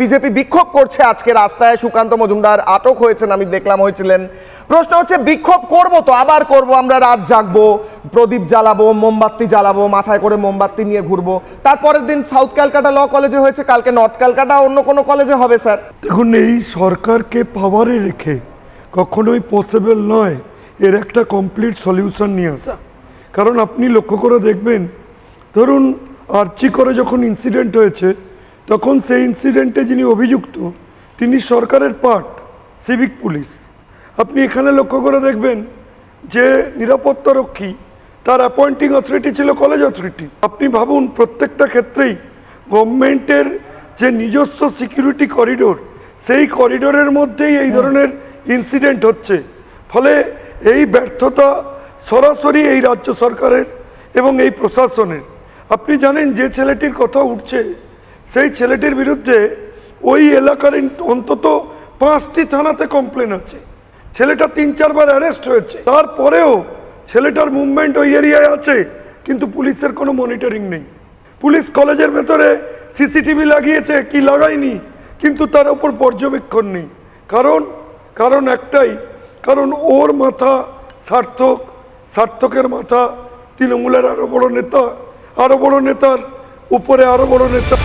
BJP বিক্ষোভ করছে আজকে রাস্তায়। সুকান্ত মজুমদার আটক হয়েছেন, আমি দেখলাম হয়েছিলেন। প্রশ্ন হচ্ছে, বিক্ষোভ করব তো, আবার করব, আমরা রাত জাগবো, প্রদীপ জ্বালাবো, মোমবাতি জ্বালাবো, মাথায় করে মোমবাতি নিয়ে ঘুরবো। তারপরের দিন সাউথ ক্যালকাটা ল কলেজে হয়েছে, কালকে নর্থ ক্যালকাটা অন্য কোনো কলেজে হবে, স্যার। দেখুন, এই সরকারকে পাওয়ারে রেখে কখনোই পসিবল নয় এর একটা কমপ্লিট সলিউশন নিয়ে আসা। কারণ আপনি লক্ষ্য করে দেখবেন, ধরুন, আর্চি করে যখন ইনসিডেন্ট হয়েছে তখন সেই ইনসিডেন্টে যিনি অভিযুক্ত তিনি সরকারের পার্ট সিভিক পুলিশ আপনি এখানে লক্ষ্য করে দেখবেন যে নিরাপত্তা রক্ষী তার অ্যাপয়েন্টিং অথরিটি ছিল কলেজ অথরিটি আপনি ভাবুন প্রত্যেকটা ক্ষেত্রেই গভর্নমেন্টের যে নিজস্ব সিকিউরিটি করিডোর সেই করিডোরের মধ্যেই এই ধরনের ইনসিডেন্ট হচ্ছে। ফলে এই ব্যর্থতা সরাসরি এই রাজ্য সরকারের এবং এই প্রশাসনের। আপনি জানেন যে ছেলেটির কথা উঠছে সেই ছেলেটির বিরুদ্ধে ওই এলাকার অন্তত পাঁচটি থানাতে কমপ্লেন আছে। ছেলেটা তিন, চারবার অ্যারেস্ট হয়েছে। তারপরেও ছেলেটার মুভমেন্ট ওই এরিয়ায় আছে, কিন্তু পুলিশের কোনো মনিটরিং নেই। পুলিশ কলেজের ভেতরে সিসিটিভি লাগিয়েছে, কি লাগায়নি, কিন্তু তার ওপর পর্যবেক্ষণ নেই। কারণ কারণ একটাই, কারণ ওর মাথা সার্থক, সার্থকের মাথা তৃণমূলের আরও বড় নেতা আরও বড় নেতার উপরে আরও বড় নেতা।